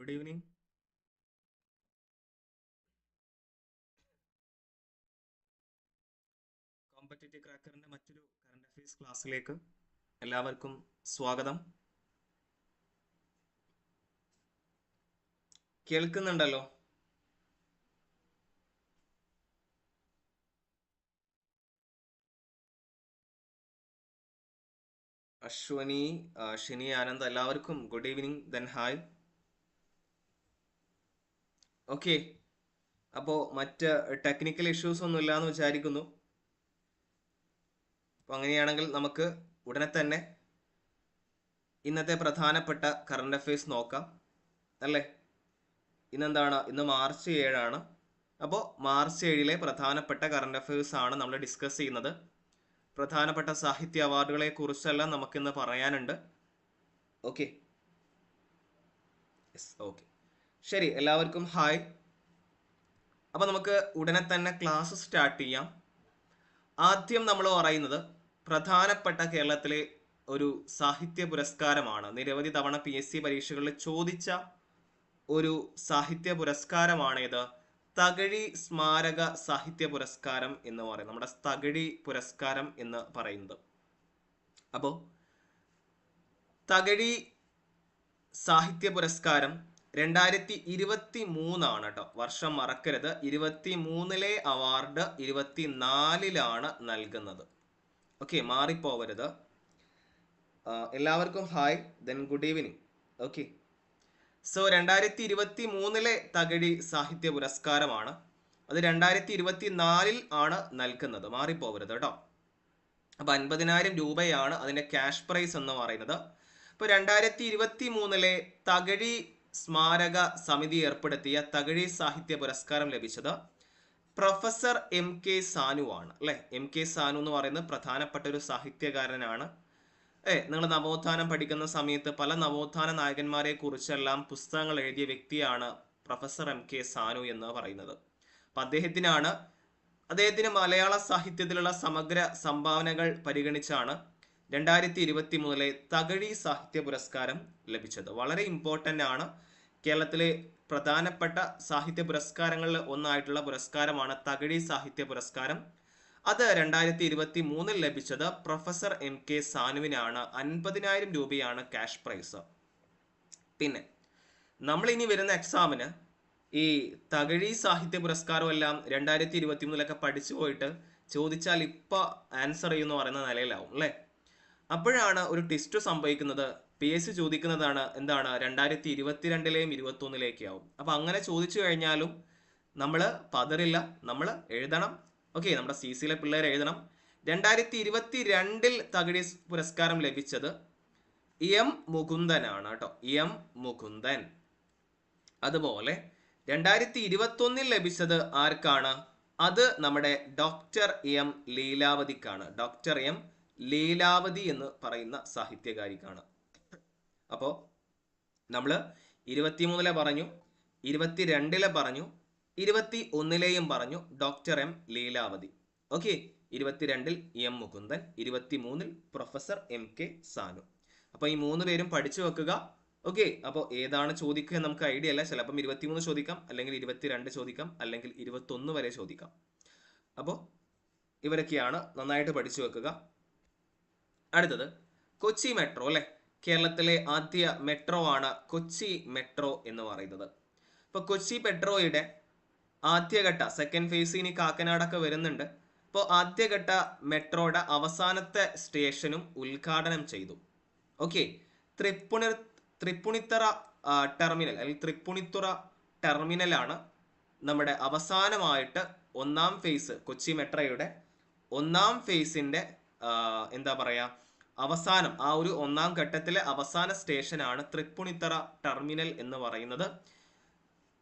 Good evening competitive ക്രാക്കറിന്റെ മറ്റൊരു current affairs ക്ലാസ്സിലേക്ക് എല്ലാവർക്കും സ്വാഗതം. കേൾക്കുന്നുണ്ടല്ലോ? അശ്വനി ഷിനി ആനന്ദ് എല്ലാവർക്കും good evening then hi okay അപ്പോൾ മറ്റ് ടെക്നിക്കൽ ഇഷ്യൂസ് ഒന്നും ഇല്ലാന്ന് വിചാരിക്കുന്നു. അപ്പോൾ അങ്ങനെയാണെങ്കിൽ നമുക്ക് ഉടനെ തന്നെ ഇന്നത്തെ പ്രധാനപ്പെട്ട കറണ്ട് അഫയേഴ്സ് നോക്കാം. അല്ലേ? ഇന്നെന്താണ്? ഇന്ന് മാർച്ച് ഏഴാണ്. അപ്പോൾ മാർച്ച് ഏഴിലെ പ്രധാനപ്പെട്ട കറണ്ട് അഫയേഴ്സ് ആണ് നമ്മൾ ഡിസ്കസ് ചെയ്യുന്നത്. പ്രധാനപ്പെട്ട സാഹിത്യ അവാർഡുകളെ കുറിച്ചെല്ലാം നമുക്കിന്ന് പറയാനുണ്ട്. ഓക്കെ ഓക്കെ ശരി എല്ലാവർക്കും ഹായ് അപ്പോൾ നമുക്ക് ഉടനെ തന്നെ ക്ലാസ് സ്റ്റാർട്ട് ചെയ്യാം. ആദ്യം നമ്മൾ പറയുന്നത് പ്രധാനപ്പെട്ട കേരളത്തിലെ ഒരു സാഹിത്യ പുരസ്കാരമാണ്. നിരവധി തവണ പി എസ് സി പരീക്ഷകളിൽ ചോദിച്ച ഒരു സാഹിത്യ പുരസ്കാരമാണേത്. തകഴി സ്മാരക സാഹിത്യ പുരസ്കാരം എന്ന് പറയും. നമ്മുടെ തകഴി പുരസ്കാരം എന്ന് പറയുന്നത്. അപ്പോൾ തകഴി സാഹിത്യ പുരസ്കാരം രണ്ടായിരത്തി ഇരുപത്തി മൂന്നാണ് കേട്ടോ. വർഷം മറക്കരുത്. ഇരുപത്തി മൂന്നിലെ അവാർഡ് ഇരുപത്തി നാലിലാണ് നൽകുന്നത്. ഓക്കെ മാറിപ്പോവരുത്. എല്ലാവർക്കും hi. Then good evening okay so രണ്ടായിരത്തി ഇരുപത്തി മൂന്നിലെ തകഴി സാഹിത്യ പുരസ്കാരമാണ്. അത് രണ്ടായിരത്തി ഇരുപത്തി നാലിൽ ആണ് നൽകുന്നത്. മാറിപ്പോവരുത് കേട്ടോ. അപ്പൊ അൻപതിനായിരം രൂപയാണ് അതിന്റെ ക്യാഷ് പ്രൈസ് എന്ന് പറയുന്നത്. ഇപ്പൊ രണ്ടായിരത്തി ഇരുപത്തി മൂന്നിലെ തകഴി സ്മാരക സമിതി ഏർപ്പെടുത്തിയ തകഴി സാഹിത്യ പുരസ്കാരം ലഭിച്ചത് പ്രൊഫസർ എം കെ സാനു ആണ് അല്ലെ? എം കെ സാനു എന്ന് പറയുന്നത് പ്രധാനപ്പെട്ട ഒരു സാഹിത്യകാരനാണ്. ഏ നിങ്ങൾ നവോത്ഥാനം പഠിക്കുന്ന സമയത്ത് പല നവോത്ഥാന നായകന്മാരെ കുറിച്ചെല്ലാം പുസ്തകങ്ങൾ എഴുതിയ വ്യക്തിയാണ് പ്രൊഫസർ എം കെ സാനു എന്ന് പറയുന്നത്. അപ്പൊ അദ്ദേഹത്തിനാണ് അദ്ദേഹത്തിന് മലയാള സാഹിത്യത്തിലുള്ള സമഗ്ര സംഭാവനകൾ പരിഗണിച്ചാണ് രണ്ടായിരത്തി ഇരുപത്തി മൂന്നിലെ തകഴി സാഹിത്യ പുരസ്കാരം ലഭിച്ചത്. വളരെ ഇമ്പോർട്ടന്റ് ആണ്. കേരളത്തിലെ പ്രധാനപ്പെട്ട സാഹിത്യ പുരസ്കാരങ്ങളിൽ ഒന്നായിട്ടുള്ള പുരസ്കാരമാണ് തകഴി സാഹിത്യ പുരസ്കാരം. അത് രണ്ടായിരത്തി ഇരുപത്തി മൂന്നിൽ ലഭിച്ചത് പ്രൊഫസർ എം കെ സാനുവിനാണ്. അൻപതിനായിരം രൂപയാണ് ക്യാഷ് പ്രൈസ് പിന്നെ നമ്മൾ ഇനി വരുന്ന എക്സാമിന് ഈ തകഴി സാഹിത്യ പുരസ്കാരം എല്ലാം രണ്ടായിരത്തി ഇരുപത്തി മൂന്നിലൊക്കെ പഠിച്ചു പോയിട്ട് ചോദിച്ചാൽ ഇപ്പൊ ആൻസർ ചെയ്യുമെന്ന് പറയുന്ന നിലയിലാവും അല്ലേ? അപ്പോഴാണ് ഒരു ടെസ്റ്റ് സംഭവിക്കുന്നത്. പി എസ് സി ചോദിക്കുന്നതാണ് എന്താണ് രണ്ടായിരത്തി ഇരുപത്തിരണ്ടിലെയും ഇരുപത്തി ഒന്നിലേക്ക് ആവും അപ്പൊ അങ്ങനെ ചോദിച്ചു കഴിഞ്ഞാലും നമ്മൾ പതറില്ല. നമ്മൾ എഴുതണം. ഓക്കെ നമ്മുടെ സി സിയിലെ പിള്ളേർ എഴുതണം. രണ്ടായിരത്തി ഇരുപത്തി രണ്ടിൽ തകഴി പുരസ്കാരം ലഭിച്ചത് എം മുകുന്ദനാണ് കേട്ടോ. എം മുകുന്ദൻ. അതുപോലെ രണ്ടായിരത്തി ഇരുപത്തി ഒന്നിൽ ലഭിച്ചത് ആർക്കാണ്? അത് നമ്മുടെ ഡോക്ടർ എം ലീലാവതിക്കാണ്. ഡോക്ടർ എം ലീലാവതി എന്ന് പറയുന്ന സാഹിത്യകാരിക്കാണ്. അപ്പോൾ നമ്മൾ ഇരുപത്തിമൂന്നിലെ പറഞ്ഞു ഇരുപത്തിരണ്ടിലെ പറഞ്ഞു ഇരുപത്തി ഒന്നിലെയും പറഞ്ഞു ഡോക്ടർ എം ലീലാവതി. ഓക്കെ? ഇരുപത്തിരണ്ടിൽ എം മുകുന്ദൻ ഇരുപത്തിമൂന്നിൽ പ്രൊഫസർ എം കെ സാനു. അപ്പൊ ഈ മൂന്ന് പേരും പഠിച്ചു വെക്കുക. ഓക്കെ? അപ്പോൾ ഏതാണ് ചോദിക്കുക നമുക്ക് ഐഡിയ അല്ല. ചിലപ്പം ഇരുപത്തിമൂന്ന് ചോദിക്കാം അല്ലെങ്കിൽ ഇരുപത്തിരണ്ട് ചോദിക്കാം അല്ലെങ്കിൽ ഇരുപത്തൊന്ന് വരെ ചോദിക്കാം. അപ്പോൾ ഇവരൊക്കെയാണ് നന്നായിട്ട് പഠിച്ചു വെക്കുക. അടുത്തത് കൊച്ചി മെട്രോ അല്ലെ? കേരളത്തിലെ ആദ്യ മെട്രോ ആണ് കൊച്ചി മെട്രോ എന്ന് പറയുന്നത്. ഇപ്പൊ കൊച്ചി മെട്രോയുടെ ആദ്യഘട്ട സെക്കൻഡ് ഫേസ് ഇനി കാക്കനാടൊക്കെ വരുന്നുണ്ട്. ഇപ്പോൾ ആദ്യഘട്ട മെട്രോയുടെ അവസാനത്തെ സ്റ്റേഷനും ഉദ്ഘാടനം ചെയ്തു. ഓക്കെ തൃപ്പുണി തൃപ്പുണിത്തറ ടെർമിനൽ അല്ലെങ്കിൽ തൃപ്പുണിത്തുറ ടെർമിനലാണ് നമ്മുടെ അവസാനമായിട്ട് ഒന്നാം ഫേസ് കൊച്ചി മെട്രോയുടെ ഒന്നാം ഫേസിന്റെ ആ, എന്താ പറയാ അവസാനം ആ ഒരു ഒന്നാം ഘട്ടത്തിലെ അവസാന സ്റ്റേഷനാണ് തൃപ്പുണിത്തറ ടെർമിനൽ എന്ന് പറയുന്നത്.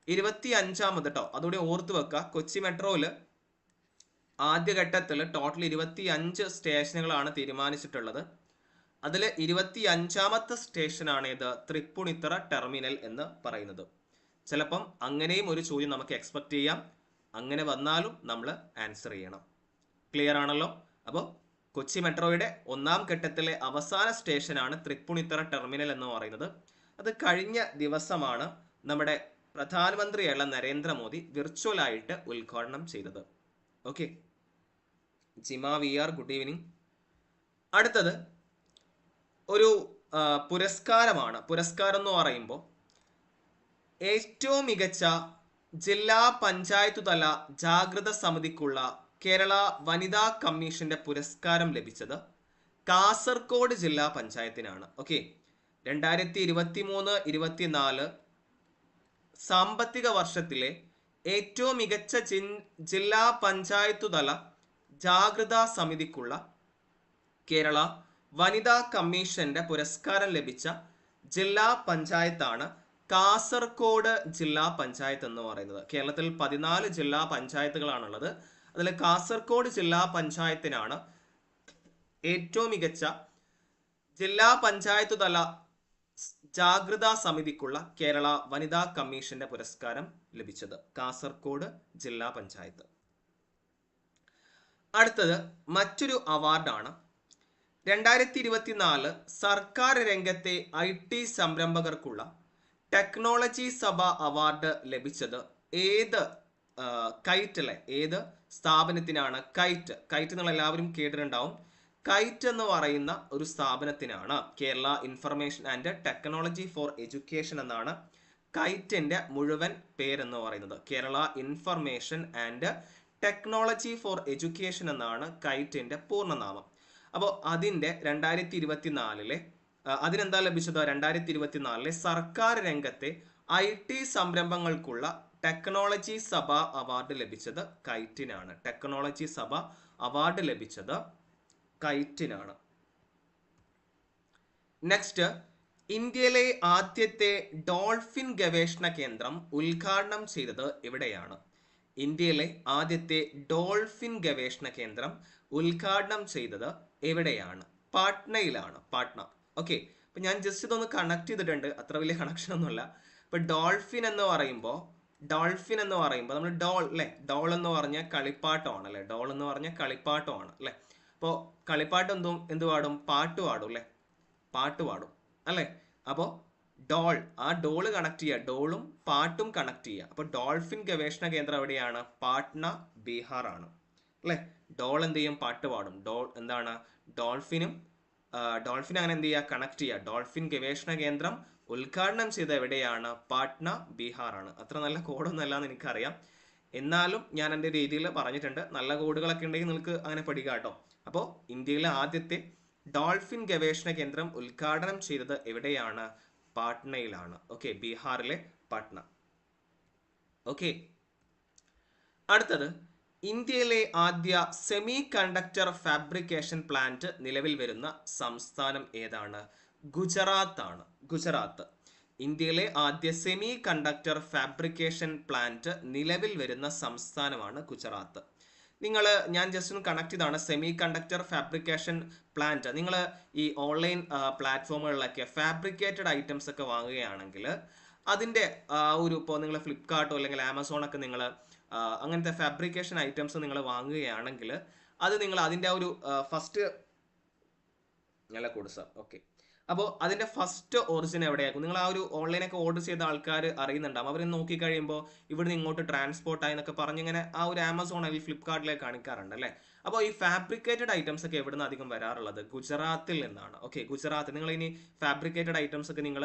ഇരുപത്തി അഞ്ചാമത് കേട്ടോ അതുകൂടി ഓർത്ത് വെക്കുക കൊച്ചി മെട്രോയിൽ ആദ്യഘട്ടത്തിൽ ടോട്ടൽ ഇരുപത്തി അഞ്ച് സ്റ്റേഷനുകളാണ് തീരുമാനിച്ചിട്ടുള്ളത്. അതിൽ ഇരുപത്തി അഞ്ചാമത്തെ സ്റ്റേഷനാണ് ഇത് തൃപ്പുണിത്തറ ടെർമിനൽ എന്ന് പറയുന്നത്. ചിലപ്പം അങ്ങനെയും ഒരു ചോദ്യം നമുക്ക് എക്സ്പെക്ട് ചെയ്യാം. അങ്ങനെ വന്നാലും നമ്മൾ ആൻസർ ചെയ്യണം. ക്ലിയർ ആണല്ലോ? അപ്പോൾ കൊച്ചി മെട്രോയുടെ ഒന്നാം ഘട്ടത്തിലെ അവസാന സ്റ്റേഷനാണ് തൃപ്പുണിത്തറ ടെർമിനൽ എന്ന് പറയുന്നത്. അത് കഴിഞ്ഞ ദിവസമാണ് നമ്മുടെ പ്രധാനമന്ത്രിയുള്ള നരേന്ദ്രമോദി വിർച്വലായിട്ട് ഉദ്ഘാടനം ചെയ്തത്. Okay Jima V R good evening അടുത്തത് ഒരു പുരസ്കാരമാണ്. പുരസ്കാരം എന്ന് പറയുമ്പോൾ ഏറ്റവും മികച്ച ജില്ലാ പഞ്ചായത്ത് തല ജാഗ്രത സമിതിക്കുള്ള കേരള വനിതാ കമ്മീഷന്റെ പുരസ്കാരം ലഭിച്ചത് കാസർഗോഡ് ജില്ലാ പഞ്ചായത്തിനാണ്. ഓക്കെ. രണ്ടായിരത്തി ഇരുപത്തി മൂന്ന് ഇരുപത്തിനാല് സാമ്പത്തിക വർഷത്തിലെ ഏറ്റവും മികച്ച ജില്ലാ പഞ്ചായത്തു തല ജാഗ്രതാ സമിതിക്കുള്ള കേരള വനിതാ കമ്മീഷന്റെ പുരസ്കാരം ലഭിച്ച ജില്ലാ പഞ്ചായത്താണ് കാസർഗോഡ് ജില്ലാ പഞ്ചായത്ത് എന്ന് പറയുന്നത്. കേരളത്തിൽ പതിനാല് ജില്ലാ പഞ്ചായത്തുകളാണുള്ളത്. അതിൽ കാസർഗോഡ് ജില്ലാ പഞ്ചായത്തിനാണ് ഏറ്റവും മികച്ച ജില്ലാ പഞ്ചായത്ത് തല ജാഗ്രതാ സമിതിക്കുള്ള കേരള വനിതാ കമ്മീഷന്റെ പുരസ്കാരം ലഭിച്ചത് കാസർഗോഡ് ജില്ലാ പഞ്ചായത്ത്. അടുത്തത് മറ്റൊരു അവാർഡാണ്. രണ്ടായിരത്തി ഇരുപത്തിനാല് സർക്കാർ രംഗത്തെ ഐ ടി സംരംഭകർക്കുള്ള ടെക്നോളജി സഭ അവാർഡ് ലഭിച്ചത് ഏത് കൈറ്റ് അല്ലെ ഏത് സ്ഥാപനത്തിനാണ് കൈറ്റ് കൈറ്റ് നിങ്ങൾ എല്ലാവരും കേട്ടിട്ടുണ്ടാവും. കൈറ്റ് എന്ന് പറയുന്ന ഒരു സ്ഥാപനത്തിനാണ് Kerala information and technology for education എന്നാണ് കൈറ്റിന്റെ മുഴുവൻ പേരെന്ന് പറയുന്നത്. Kerala information and technology for education എന്നാണ് കൈറ്റിന്റെ പൂർണനാമം. അപ്പോൾ അതിന്റെ രണ്ടായിരത്തി ഇരുപത്തിനാലിലെ അതിനെന്താ ലഭിച്ചത്? രണ്ടായിരത്തി ഇരുപത്തിനാലിലെ സർക്കാർ രംഗത്തെ ഐ ടി സംരംഭങ്ങൾക്കുള്ള ടെക്നോളജി സഭ അവാർഡ് ലഭിച്ചത് കൈറ്റിനാണ്. ടെക്നോളജി സഭ അവാർഡ് ലഭിച്ചത് കൈറ്റിനാണ്. നെക്സ്റ്റ് ഇന്ത്യയിലെ ആദ്യത്തെ ഡോൾഫിൻ ഗവേഷണ കേന്ദ്രം ഉദ്ഘാടനം ചെയ്തത് എവിടെയാണ്? ഇന്ത്യയിലെ ആദ്യത്തെ ഡോൾഫിൻ ഗവേഷണ കേന്ദ്രം ഉദ്ഘാടനം ചെയ്തത് എവിടെയാണ്? പാട്നയിലാണ്. പാട്ന. ഓക്കെ അപ്പൊ ഞാൻ ജസ്റ്റ് ഇതൊന്ന് കണക്ട് ചെയ്തിട്ടുണ്ട്. അത്ര വലിയ കണക്ഷൻ ഒന്നുമില്ല. ഇപ്പൊ ഡോൾഫിൻ എന്ന് പറയുമ്പോൾ ഡോൾഫിൻ എന്ന് പറയുമ്പോൾ നമ്മൾ ഡോൾ അല്ലെ ഡോൾ എന്ന് പറഞ്ഞ കളിപ്പാട്ടമാണ് അല്ലെ ഡോൾ എന്ന് പറഞ്ഞ കളിപ്പാട്ടമാണ് അല്ലെ അപ്പോൾ കളിപ്പാട്ടം എന്തും എന്ത് പാടും? പാട്ട് പാടും അല്ലെ പാട്ട് പാടും അല്ലെ? അപ്പോൾ ഡോൾ ആ ഡോൾ കണക്ട് ചെയ്യുക. ഡോളും പാട്ടും കണക്ട് ചെയ്യുക. അപ്പോൾ ഡോൾഫിൻ ഗവേഷണ കേന്ദ്രം എവിടെയാണ്? പാട്ന ബീഹാർ ആണ് അല്ലെ ഡോൾ എന്ത് ചെയ്യും? പാട്ട് പാടും. ഡോൾ എന്താണ്? ഡോൾഫിനും ഡോൾഫിൻ അങ്ങനെ എന്ത് ചെയ്യുക? കണക്ട് ചെയ്യുക. ഡോൾഫിൻ ഗവേഷണ കേന്ദ്രം ഉദ്ഘാടനം ചെയ്ത എവിടെയാണ്? പാട്ന ബീഹാർ ആണ് അത്ര നല്ല കോഡൊന്നും അല്ല എന്ന് എനിക്കറിയാം. എന്നാലും ഞാൻ എന്റെ രീതിയിൽ പറഞ്ഞിട്ടുണ്ട്. നല്ല കോഡുകളൊക്കെ ഉണ്ടെങ്കിൽ നിങ്ങൾക്ക് അങ്ങനെ പഠിക്കുക കേട്ടോ. അപ്പോൾ ഇന്ത്യയിലെ ആദ്യത്തെ ഡോൾഫിൻ ഗവേഷണ കേന്ദ്രം ഉദ്ഘാടനം ചെയ്തത് എവിടെയാണ്? പാട്നയിലാണ്. ഓക്കെ ബീഹാറിലെ പാട്ന. ഓക്കെ. അടുത്തത്. ഇന്ത്യയിലെ ആദ്യ സെമി കണ്ടക്ടർ ഫാബ്രിക്കേഷൻ പ്ലാന്റ് നിലവിൽ വരുന്ന സംസ്ഥാനം ഏതാണ്? ഗുജറാത്ത് ആണ് ഗുജറാത്ത്. ഇന്ത്യയിലെ ആദ്യ സെമി കണ്ടക്ടർ ഫാബ്രിക്കേഷൻ പ്ലാന്റ് നിലവിൽ വരുന്ന സംസ്ഥാനമാണ് ഗുജറാത്ത്. നിങ്ങൾ ഞാൻ ജസ്റ്റ് ഒന്ന് കണക്ട് ചെയ്താണ് സെമി കണ്ടക്ടർ ഫാബ്രിക്കേഷൻ പ്ലാന്റ് നിങ്ങൾ ഈ ഓൺലൈൻ പ്ലാറ്റ്ഫോമുകളിലൊക്കെ ഫാബ്രിക്കേറ്റഡ് ഐറ്റംസ് ഒക്കെ വാങ്ങുകയാണെങ്കിൽ അതിന്റെ ഒരു ഇപ്പോൾ നിങ്ങൾ ഫ്ലിപ്കാർട്ടോ അല്ലെങ്കിൽ ആമസോണൊക്കെ നിങ്ങൾ അങ്ങനത്തെ ഫാബ്രിക്കേഷൻ ഐറ്റംസ് നിങ്ങൾ വാങ്ങുകയാണെങ്കിൽ അത് നിങ്ങൾ അതിന്റെ ഒരു ഫസ്റ്റ് നല്ല കൊടുസ ഓക്കെ അപ്പോൾ അതിന്റെ ഫസ്റ്റ് ഒറിജിൻ എവിടെയാക്കും നിങ്ങൾ ആ ഒരു ഓൺലൈനൊക്കെ ഓർഡർ ചെയ്ത ആൾക്കാർ അറിയുന്നുണ്ടാവും. അവർ നോക്കി കഴിയുമ്പോൾ ഇവിടുന്ന് ഇങ്ങോട്ട് ട്രാൻസ്പോർട്ട് ആയി എന്നൊക്കെ പറഞ്ഞിങ്ങനെ ആ ഒരു ആമസോൺ അല്ലെങ്കിൽ ഫ്ലിപ്കാർട്ടിലേക്ക് കാണിക്കാറുണ്ട് അല്ലേ? അപ്പോൾ ഈ ഫാബ്രിക്കേറ്റഡ് ഐറ്റംസ് ഒക്കെ എവിടെ നിന്ന് അധികം വരാറുള്ളത്? ഗുജറാത്തിൽ നിന്നാണ്. ഓക്കെ ഗുജറാത്ത്. നിങ്ങൾ ഇനി ഫാബ്രിക്കേറ്റഡ് ഐറ്റംസ് ഒക്കെ നിങ്ങൾ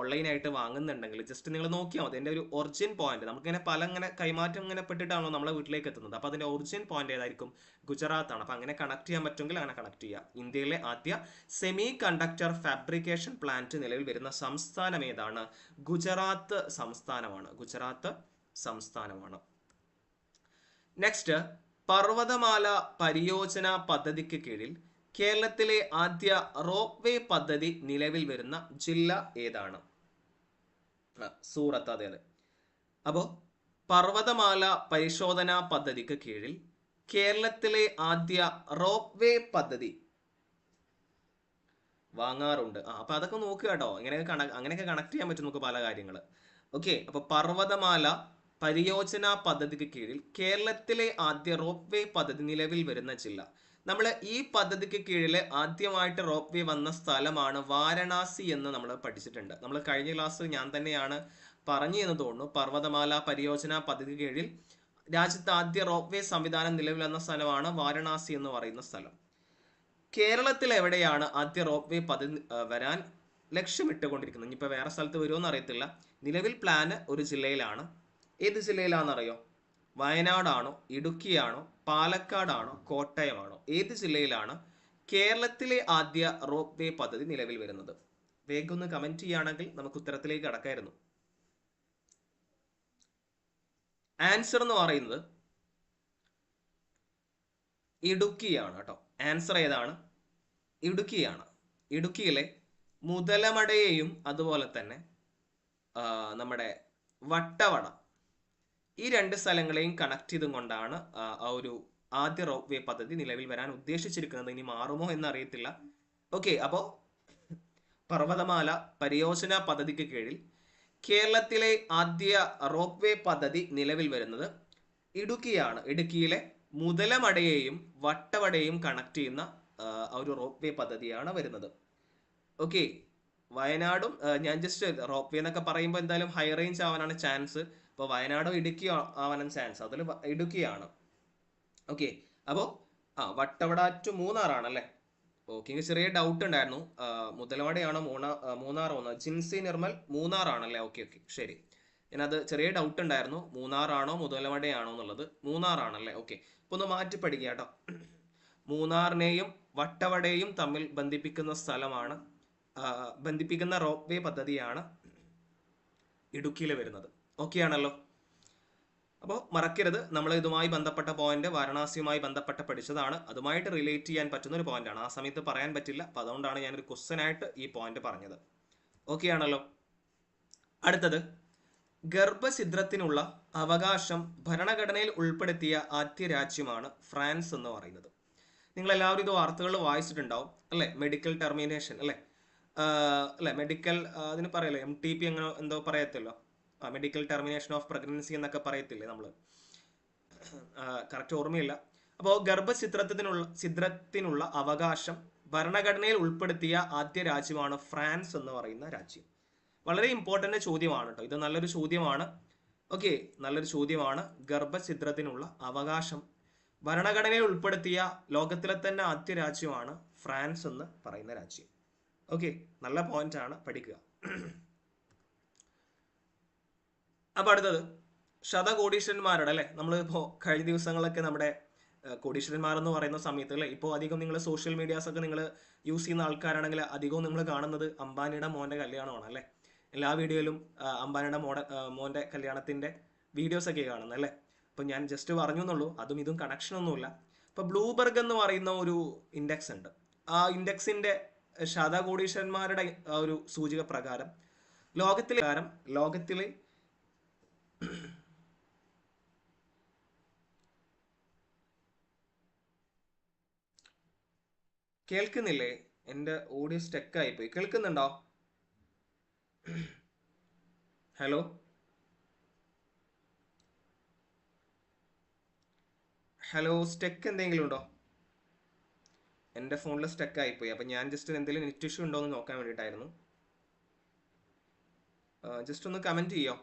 ഓൺലൈൻ ആയിട്ട് വാങ്ങുന്നുണ്ടെങ്കിൽ ജസ്റ്റ് നിങ്ങൾ നോക്കിയാൽ മതി. എന്റെ ഒരു ഒറിജിൻ പോയിന്റ് നമുക്കിങ്ങനെ പല ഇങ്ങനെ കൈമാറ്റം ഇങ്ങനെ പെട്ടിട്ടാണല്ലോ നമ്മളെ വീട്ടിലേക്ക് എത്തുന്നത്. അപ്പോൾ അതിന്റെ ഒറിജിൻ പോയിന്റ് ഏതായിരിക്കും? ഗുജറാത്താണ്. അപ്പോൾ അങ്ങനെ കണക്ട് ചെയ്യാൻ പറ്റുമെങ്കിൽ അങ്ങനെ കണക്ട് ചെയ്യുക ഇന്ത്യയിലെ ആദ്യ സെമി കണ്ടക്ടർ ഫാബ്രിക്കേഷൻ പ്ലാന്റ് നിലവിൽ വരുന്ന സംസ്ഥാനം ഏതാണ്? ഗുജറാത്ത് സംസ്ഥാനമാണ്. ഗുജറാത്ത് സംസ്ഥാനമാണ്. നെക്സ്റ്റ് പർവതമാല പരിയോജന പദ്ധതിക്ക് കീഴിൽ കേരളത്തിലെ ആദ്യ റോപ്പ് വേ പദ്ധതി നിലവിൽ വരുന്ന ജില്ല ഏതാണ്? സൂറത്ത് അതെ അതെ. അപ്പോൾ പർവതമാല പരിശോധന പദ്ധതിക്ക് കീഴിൽ കേരളത്തിലെ ആദ്യ റോപ്പ് വേ പദ്ധതി വാങ്ങാറുണ്ട്. ആ അപ്പൊ അതൊക്കെ നോക്കുക കേട്ടോ. ഇങ്ങനെയൊക്കെ കണ അങ്ങനെയൊക്കെ കണക്ട് ചെയ്യാൻ പറ്റും നമുക്ക് പല കാര്യങ്ങൾ ഓക്കെ അപ്പൊ പർവതമാല പരിയോജന പദ്ധതിക്ക് കീഴിൽ കേരളത്തിലെ ആദ്യ റോപ്പ് വേ പദ്ധതി നിലവിൽ വരുന്ന ജില്ല. നമ്മൾ ഈ പദ്ധതിക്ക് കീഴിൽ ആദ്യമായിട്ട് റോപ്പ് വേ വന്ന സ്ഥലമാണ് വാരണാസി എന്ന് നമ്മൾ പഠിച്ചിട്ടുണ്ട്. നമ്മൾ കഴിഞ്ഞ ക്ലാസ് ഞാൻ തന്നെയാണ് പറഞ്ഞു എന്ന് തോന്നുന്നു. പർവതമാല പരിയോജന പദ്ധതി കീഴിൽ രാജ്യത്ത് ആദ്യ റോപ്പ് വേ സംവിധാനം നിലവിൽ വന്ന സ്ഥലമാണ് വാരണാസി എന്ന് പറയുന്ന സ്ഥലം. കേരളത്തിൽ എവിടെയാണ് ആദ്യ റോപ്പ് വേ പദ്ധതി വരാൻ ലക്ഷ്യമിട്ടുകൊണ്ടിരിക്കുന്നത്? ഇനിയിപ്പോൾ വേറെ സ്ഥലത്ത് വരുമോ അറിയത്തില്ല. നിലവിൽ പ്ലാന് ഒരു ജില്ലയിലാണ്. ഏത് ജില്ലയിലാണെന്നറിയോ? വയനാടാണോ ഇടുക്കിയാണോ പാലക്കാടാണോ കോട്ടയമാണോ? ഏത് ജില്ലയിലാണ് കേരളത്തിലെ ആദ്യ റോപ്പ് വേ പദ്ധതി നിലവിൽ വരുന്നത്? വേഗം ഒന്ന് കമന്റ് ചെയ്യുകയാണെങ്കിൽ നമുക്ക് ഉത്തരത്തിലേക്ക് കടക്കായിരുന്നു. ആൻസർ എന്ന് പറയുന്നത് ഇടുക്കിയാണ് കേട്ടോ. ആൻസർ ഏതാണ്? ഇടുക്കിയാണ്. ഇടുക്കിയിലെ മുതലമടയെയും അതുപോലെ തന്നെ നമ്മുടെ വട്ടവട ഈ രണ്ട് സ്ഥലങ്ങളെയും കണക്ട് ചെയ്തും കൊണ്ടാണ് ആ, ഒരു ആദ്യ റോപ്പ് വേ പദ്ധതി നിലവിൽ വരാൻ ഉദ്ദേശിച്ചിരിക്കുന്നത്. ഇനി മാറുമോ എന്ന് അറിയത്തില്ല ഓക്കെ അപ്പോൾ പർവതമാല പരിയോജന പദ്ധതിക്ക് കീഴിൽ കേരളത്തിലെ ആദ്യ റോപ്പ് വേ പദ്ധതി നിലവിൽ വരുന്നത് ഇടുക്കിയാണ്. ഇടുക്കിയിലെ മുതലമടയെയും വട്ടവടയെയും കണക്ട് ചെയ്യുന്ന ഒരു റോപ്പ് വേ പദ്ധതിയാണ് വരുന്നത്. ഓക്കെ വയനാടും ഞാൻ ജസ്റ്റ് റോപ്പ് വേ എന്നൊക്കെ പറയുമ്പോൾ എന്തായാലും ഹൈ റേഞ്ച് ആവാനാണ് ചാൻസ് ഇപ്പോൾ വയനാടും ഇടുക്കി ആവാനും ചാൻസ് അതിൽ ഇടുക്കിയാണ്. ഓക്കെ അപ്പോൾ ആ വട്ടവട ടു മൂന്നാറാണല്ലേ? ഓക്കെ എനിക്ക് ചെറിയ ഡൗട്ട് ഉണ്ടായിരുന്നു. ആ, മൂന്നാർ മൂന്നാറോ എന്ന്. ജിൻസി നിർമ്മൽ മൂന്നാറാണല്ലേ? ഓക്കെ ഓക്കെ ശരി. ഞാനത് ചെറിയ ഡൗട്ട് ഉണ്ടായിരുന്നു. മൂന്നാറാണോ മുതലവടയാണോ എന്നുള്ളത്. മൂന്നാറാണല്ലേ? ഓക്കെ അപ്പോൾ ഒന്ന് മാറ്റി പഠിക്കുക കേട്ടോ. മൂന്നാറിനെയും വട്ടവടയെയും തമ്മിൽ ബന്ധിപ്പിക്കുന്ന സ്ഥലമാണ് ബന്ധിപ്പിക്കുന്ന റോപ്പ് വേ പദ്ധതിയാണ് ഇടുക്കിയിൽ വരുന്നത്. ഓക്കെ ആണല്ലോ അപ്പോൾ മറക്കരുത്. നമ്മൾ ഇതുമായി ബന്ധപ്പെട്ട പോയിന്റ് വാരണാസിയുമായി ബന്ധപ്പെട്ട പഠിച്ചതാണ്. അതുമായിട്ട് റിലേറ്റ് ചെയ്യാൻ പറ്റുന്ന ഒരു പോയിന്റാണ് ആ സമയത്ത് പറയാൻ പറ്റില്ല. അപ്പോൾ അതുകൊണ്ടാണ് ഞാനൊരു ക്വസ്റ്റനായിട്ട് ഈ പോയിന്റ് പറഞ്ഞത്. ഓക്കെ ആണല്ലോ അടുത്തത്. ഗർഭഛിദ്രത്തിനുള്ള അവകാശം ഭരണഘടനയിൽ ഉൾപ്പെടുത്തിയ ആദ്യ രാജ്യമാണ് ഫ്രാൻസ് എന്ന് പറയുന്നത്. നിങ്ങൾ എല്ലാവരും ഇത് വാർത്തകൾ വായിച്ചിട്ടുണ്ടാവും അല്ലേ? മെഡിക്കൽ ടെർമിനേഷൻ അല്ലേ? അല്ലെ? മെഡിക്കൽ അതിന് പറയല്ലേ? എം ടി പി എന്തോ പറയത്തില്ലോ. മെഡിക്കൽ ടെർമിനേഷൻ ഓഫ് പ്രഗ്നൻസി എന്നൊക്കെ പറയത്തില്ലേ നമ്മൾ കറക്റ്റ് ഓർമ്മയില്ല. അപ്പോൾ ഗർഭചിത്രത്തിനുള്ള ചിത്രത്തിനുള്ള അവകാശം ഭരണഘടനയിൽ ഉൾപ്പെടുത്തിയ ആദ്യ രാജ്യമാണ് ഫ്രാൻസ് എന്ന് പറയുന്ന രാജ്യം. വളരെ ഇമ്പോർട്ടന്റ് ചോദ്യമാണ് കേട്ടോ ഇത് നല്ലൊരു ചോദ്യമാണ്. ഓക്കെ നല്ലൊരു ചോദ്യമാണ്. ഗർഭഛിദ്രത്തിനുള്ള അവകാശം ഭരണഘടനയിൽ ഉൾപ്പെടുത്തിയ ലോകത്തിലെ തന്നെ ആദ്യ രാജ്യമാണ് ഫ്രാൻസ് എന്ന് പറയുന്ന രാജ്യം. ഓക്കെ നല്ല പോയിന്റ് ആണ് പഠിക്കുക. അപ്പൊ അടുത്തത്. ശതകോടീശ്വരന്മാരുടെ അല്ലെ നമ്മൾ ഇപ്പോ കഴിഞ്ഞ ദിവസങ്ങളൊക്കെ നമ്മുടെ എന്ന് പറയുന്ന സമയത്ത് അല്ലെ? ഇപ്പോൾ അധികം നിങ്ങൾ സോഷ്യൽ മീഡിയാസ് ഒക്കെ നിങ്ങൾ യൂസ് ചെയ്യുന്ന ആൾക്കാരാണെങ്കിൽ അധികവും നിങ്ങൾ കാണുന്നത് അംബാനിയുടെ മോന്റെ കല്യാണമാണ് അല്ലെ? എല്ലാ വീഡിയോയിലും അംബാനിയുടെ മോടെ കല്യാണത്തിന്റെ വീഡിയോസ് ഒക്കെ കാണുന്നത് അല്ലെ? അപ്പൊ ഞാൻ ജസ്റ്റ് പറഞ്ഞു എന്നുള്ളൂ. അതും ഇതും കണക്ഷൻ ഒന്നുമില്ല. ഇപ്പൊ ബ്ലൂബർഗ് എന്ന് പറയുന്ന ഒരു ഇൻഡെക്സ് ഉണ്ട്. ആ ഇൻഡെക്സിന്റെ ശതകോടീശ്വരന്മാരുടെ ഒരു സൂചിക പ്രകാരം ലോകത്തിലെ ലോകത്തിലെ കേൾക്കുന്നില്ലേ? എന്റെ ഓഡിയോ സ്റ്റക്ക് പോയി കേൾക്കുന്നുണ്ടോ? ഹലോ ഹലോ സ്റ്റക്ക് എന്തെങ്കിലും ഉണ്ടോ? എന്റെ ഫോണിൽ സ്റ്റക്ക് പോയി അപ്പം ഞാൻ ജസ്റ്റ് എന്തെങ്കിലും നെറ്റ് ഇഷ്യൂ ഉണ്ടോ എന്ന് നോക്കാൻ വേണ്ടിയിട്ടായിരുന്നു. ജസ്റ്റ് ഒന്ന് കമന്റ് ചെയ്യോ?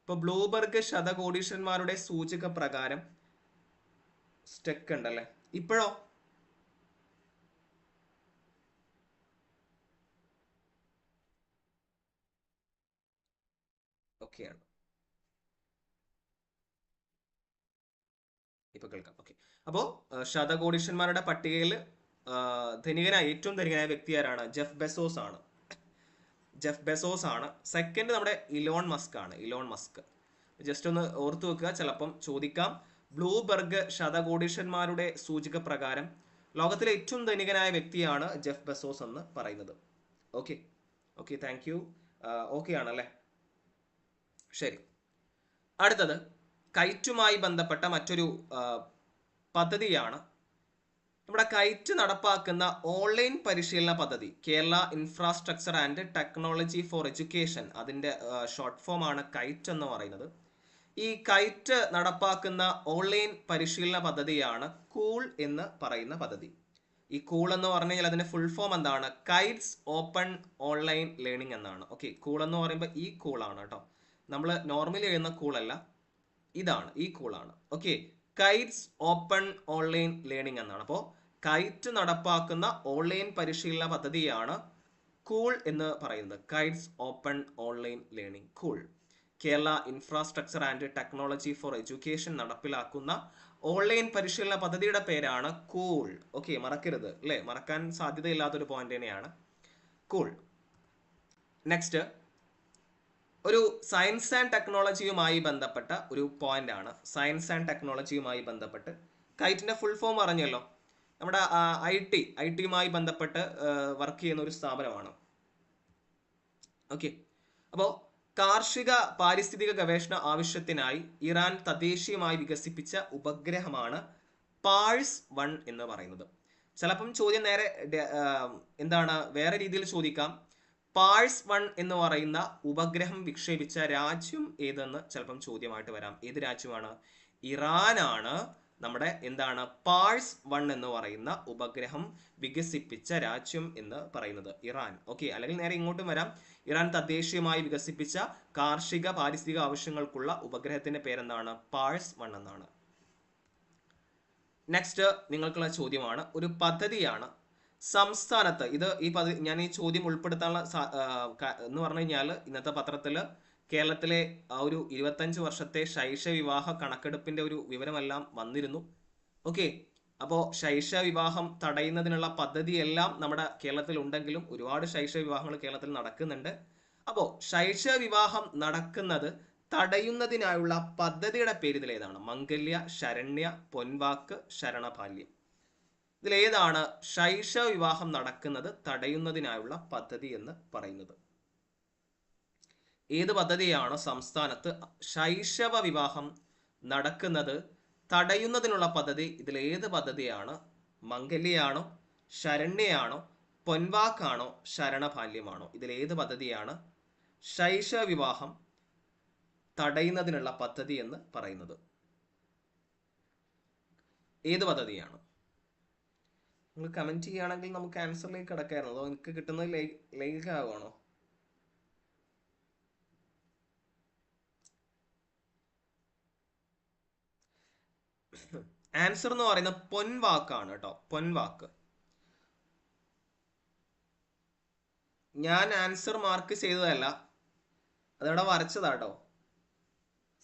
ഇപ്പോൾ ബ്ലൂബർഗ് ശതകോടീശ്വരന്മാരുടെ സൂചിക പ്രകാരം സ്റ്റക്ക് ഉണ്ടല്ലേ? ഇപ്പോഴോ? ഇപ്പൊ കേൾക്കാം. ഓക്കെ അപ്പോൾ ശതകോടീശ്വന്മാരുടെ പട്ടികയിൽ ധനികനായ ഏറ്റവും ധനികനായ വ്യക്തി ആരാണ്? ജെഫ് ബെസോസ് ആണ്. ജെഫ് ബെസോസ് ആണ്. സെക്കൻഡ് നമ്മുടെ ഇലോൺ മസ്ക് ആണ്. Elon Musk. ജസ്റ്റ് ഒന്ന് ഓർത്തു വെക്കുക. ചിലപ്പം ചോദിക്കാം. ബ്ലൂബർഗ് ശതകോടീശ്വന്മാരുടെ സൂചിക പ്രകാരം ലോകത്തിലെ ഏറ്റവും ധനികനായ വ്യക്തിയാണ് ജെഫ് ബെസോസ് എന്ന് പറയുന്നത്. Okay okay thank you okay ആണല്ലേ? ശരി. അടുത്തത്. കൈറ്റുമായി ബന്ധപ്പെട്ട മറ്റൊരു പദ്ധതിയാണ്. നമ്മുടെ കയറ്റ് നടപ്പാക്കുന്ന ഓൺലൈൻ പരിശീലന പദ്ധതി Kerala infrastructure and technology for education. അതിന്റെ ഷോർട്ട് ഫോം ആണ് കൈറ്റ് എന്ന് പറയുന്നത്. ഈ കൈറ്റ് നടപ്പാക്കുന്ന ഓൺലൈൻ പരിശീലന പദ്ധതിയാണ് കൂൾ എന്ന് പറയുന്ന പദ്ധതി. ഈ കൂൾ എന്ന് പറഞ്ഞാൽ അതിന്റെ ഫുൾ ഫോം എന്താണ്? കൈറ്റ്സ് ഓപ്പൺ ഓൺലൈൻ ലേണിംഗ് എന്നാണ്. ഓക്കെ കൂൾ എന്ന് പറയുമ്പോൾ ഈ കൂളാണ് കേട്ടോ. നമ്മൾ നോർമലി എഴുതുന്ന കൂളല്ല. ഇതാണ് ഈ ആണ്. Okay KITE's open online learning എന്നാണ്. അപ്പോൾ കൈറ്റ് നടപ്പാക്കുന്ന ഓൺലൈൻ പരിശീലന പദ്ധതിയാണ് കൂൾ എന്ന് പറയുന്നത്. KITE's open online learning COOL Kerala infrastructure and technology for education നടപ്പിലാക്കുന്ന ഓൺലൈൻ പരിശീലന പദ്ധതിയുടെ പേരാണ് കൂൾ ഓക്കെ മറക്കരുത് അല്ലേ മറക്കാൻ സാധ്യതയില്ലാത്തൊരു പോയിന്റ് തന്നെയാണ് കൂൾ നെക്സ്റ്റ് ഒരു സയൻസ് ആൻഡ് ടെക്നോളജിയുമായി ബന്ധപ്പെട്ട ഒരു പോയിന്റ് ആണ്. സയൻസ് ആൻഡ് ടെക്നോളജിയുമായി ബന്ധപ്പെട്ട്. കൈറ്റിന്റെ ഫുൾ ഫോം അറിഞ്ഞല്ലോ. നമ്മുടെ ഐ ടി ഐ ടിയുമായി ബന്ധപ്പെട്ട് വർക്ക് ചെയ്യുന്ന ഒരു സ്ഥാപനമാണ്. ഓക്കെ അപ്പോൾ കാർഷിക പാരിസ്ഥിതിക ഗവേഷണ ആവശ്യത്തിനായി ഇറാൻ തദ്ദേശീയമായി വികസിപ്പിച്ച ഉപഗ്രഹമാണ് പാഴ്സ് വൺ എന്ന് പറയുന്നത്. ചിലപ്പം ചോദ്യം നേരെ എന്താണ് വേറെ രീതിയിൽ ചോദിക്കാം. പാഴ്സ് വൺ എന്ന് പറയുന്ന ഉപഗ്രഹം വിക്ഷേപിച്ച രാജ്യം ഏതെന്ന് ചിലപ്പം ചോദ്യമായിട്ട് വരാം. ഏത് രാജ്യമാണ്? ഇറാനാണ്. നമ്മുടെ എന്താണ്? പാഴ്സ് വൺ എന്ന് പറയുന്ന ഉപഗ്രഹം വികസിപ്പിച്ച രാജ്യം എന്ന് പറയുന്നത് ഇറാൻ. ഓക്കെ അല്ലെങ്കിൽ നേരെ ഇങ്ങോട്ടും വരാം. ഇറാൻ തദ്ദേശീയമായി വികസിപ്പിച്ച കാർഷിക പാരിസ്ഥിതിക ആവശ്യങ്ങൾക്കുള്ള ഉപഗ്രഹത്തിന്റെ പേരെന്താണ്? പാഴ്സ് വൺ എന്നാണ്. നെക്സ്റ്റ് നിങ്ങൾക്കുള്ള ചോദ്യമാണ്. ഒരു പദ്ധതിയാണ് സംസ്ഥാനത്ത് ഇത് ഈ ഞാൻ ഈ ചോദ്യം ഉൾപ്പെടുത്താനുള്ള എന്ന് പറഞ്ഞു കഴിഞ്ഞാൽ ഇന്നത്തെ പത്രത്തിൽ കേരളത്തിലെ ആ ഒരു ഇരുപത്തഞ്ച് വർഷത്തെ ശൈശ വിവാഹ കണക്കെടുപ്പിന്റെ ഒരു വിവരമെല്ലാം വന്നിരുന്നു. ഓക്കെ. അപ്പോൾ ശൈശ വിവാഹം തടയുന്നതിനുള്ള പദ്ധതിയെല്ലാം നമ്മുടെ കേരളത്തിൽ ഉണ്ടെങ്കിലും ഒരുപാട് ശൈശ വിവാഹങ്ങൾ കേരളത്തിൽ നടക്കുന്നുണ്ട്. അപ്പോൾ ശൈശ വിവാഹം നടക്കുന്നത് തടയുന്നതിനായുള്ള പദ്ധതിയുടെ പേരിൽ ഇതിലേതാണ് മംഗല്യ ശരണ്യ പൊൻവാക്ക് ശരണപാല്യം. ഇതിലേതാണ് ശൈശവ വിവാഹം നടക്കുന്നത് തടയുന്നതിനായുള്ള പദ്ധതി എന്ന് പറയുന്നത്. ഏത് പദ്ധതിയാണ് സംസ്ഥാനത്ത് ശൈശവ വിവാഹം നടക്കുന്നത് തടയുന്നതിനുള്ള പദ്ധതി? ഇതിൽ ഏത് പദ്ധതിയാണ്? മംഗല്യാണോ? ശരണ്യയാണോ? പൊൻവാക്കാണോ? ശരണബാല്യമാണോ ഇതിൽ ഏത് പദ്ധതിയാണ് ശൈശവ വിവാഹം തടയുന്നതിനുള്ള പദ്ധതി എന്ന് പറയുന്നത്? ഏത് പദ്ധതിയാണ്? നിങ്ങൾ കമന്റ് ചെയ്യുകയാണെങ്കിൽ നമുക്ക് ആൻസറിലേക്ക് കിടക്കായിരുന്നു. അതോ എനിക്ക് കിട്ടുന്നത് ലൈക്ക് ആവുകയാണോ ആൻസർ എന്ന് പറയുന്നത് പൊൻവാക്കാണ് കേട്ടോ. പൊൻവാക്ക് ഞാൻ ആൻസർ മാർക്ക് ചെയ്തതല്ല. അതവിടെ വരച്ചതാട്ടോ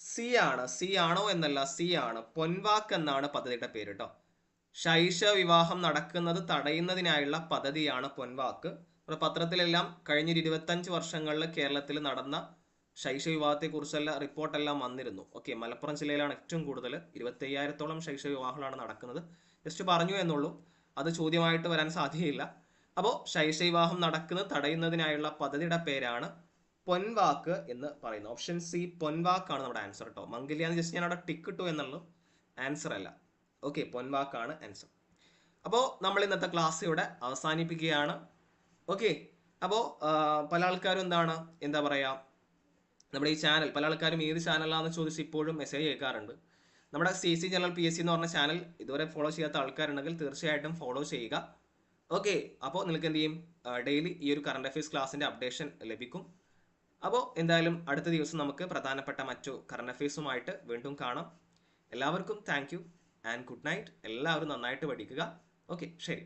സി ആണ്. സി ആണോ എന്നല്ല സി ആണ്. പൊൻവാക്ക് എന്നാണ് പദ്ധതിയുടെ പേര് കേട്ടോ. ശൈശവ വിവാഹം നടക്കുന്നത് തടയുന്നതിനായുള്ള പദ്ധതിയാണ് പൊൻവാക്ക്. അപ്പോൾ പത്രത്തിലെല്ലാം കഴിഞ്ഞ ഇരുപത്തഞ്ച് വർഷങ്ങളിൽ കേരളത്തിൽ നടന്ന ശൈശ വിവാഹത്തെക്കുറിച്ചുള്ള റിപ്പോർട്ടെല്ലാം വന്നിരുന്നു. ഓക്കെ മലപ്പുറം ജില്ലയിലാണ് ഏറ്റവും കൂടുതൽ ഇരുപത്തയ്യായിരത്തോളം ശൈശ വിവാഹങ്ങളാണ് നടക്കുന്നത്. ജസ്റ്റ് പറഞ്ഞു എന്നുള്ളൂ. അത് ചോദ്യമായിട്ട് വരാൻ സാധ്യതയില്ല. അപ്പോൾ ശൈശ വിവാഹം നടക്കുന്നത് തടയുന്നതിനായുള്ള പദ്ധതിയുടെ പേരാണ് പൊൻവാക്ക് എന്ന് പറയുന്നത്. ഓപ്ഷൻ സി പൊൻവാക്കാണ് നമ്മുടെ ആൻസർ കേട്ടോ മംഗല്യാന്ന് ജസ്റ്റ് ഞാൻ അവിടെ ടിക്ക് ഇട്ടു എന്നുള്ളൂ. ആൻസർ അല്ല ഓക്കെ പൊൻവാക്കാണ് ആൻസർ അപ്പോൾ നമ്മൾ ഇന്നത്തെ ക്ലാസ് ഇവിടെ അവസാനിപ്പിക്കുകയാണ്. ഓക്കെ അപ്പോൾ പല ആൾക്കാരും എന്താണ് എന്താ പറയുക നമ്മുടെ ഈ ചാനൽ പല ആൾക്കാരും ഏത് ചാനലാണെന്ന് ചോദിച്ച് ഇപ്പോഴും മെസ്സേജ് കേൾക്കാറുണ്ട്. നമ്മുടെ C C general P S C എന്ന് പറഞ്ഞ ചാനൽ ഇതുവരെ ഫോളോ ചെയ്യാത്ത ആൾക്കാരുണ്ടെങ്കിൽ തീർച്ചയായിട്ടും ഫോളോ ചെയ്യുക. ഓക്കെ അപ്പോൾ നിങ്ങൾക്ക് എന്ത് ചെയ്യും? ഡെയിലി ഈ ഒരു കറണ്ട് അഫയേഴ്സ് ക്ലാസ്സിന്റെ അപ്ഡേഷൻ ലഭിക്കും. അപ്പോൾ എന്തായാലും അടുത്ത ദിവസം നമുക്ക് പ്രധാനപ്പെട്ട മറ്റു കറണ്ട് അഫയേഴ്സുമായിട്ട് വീണ്ടും കാണാം. എല്ലാവർക്കും താങ്ക് ആൻഡ് ഗുഡ് നൈറ്റ് എല്ലാവരും നന്നായിട്ട് പഠിക്കുക. ഓക്കെ ശരി.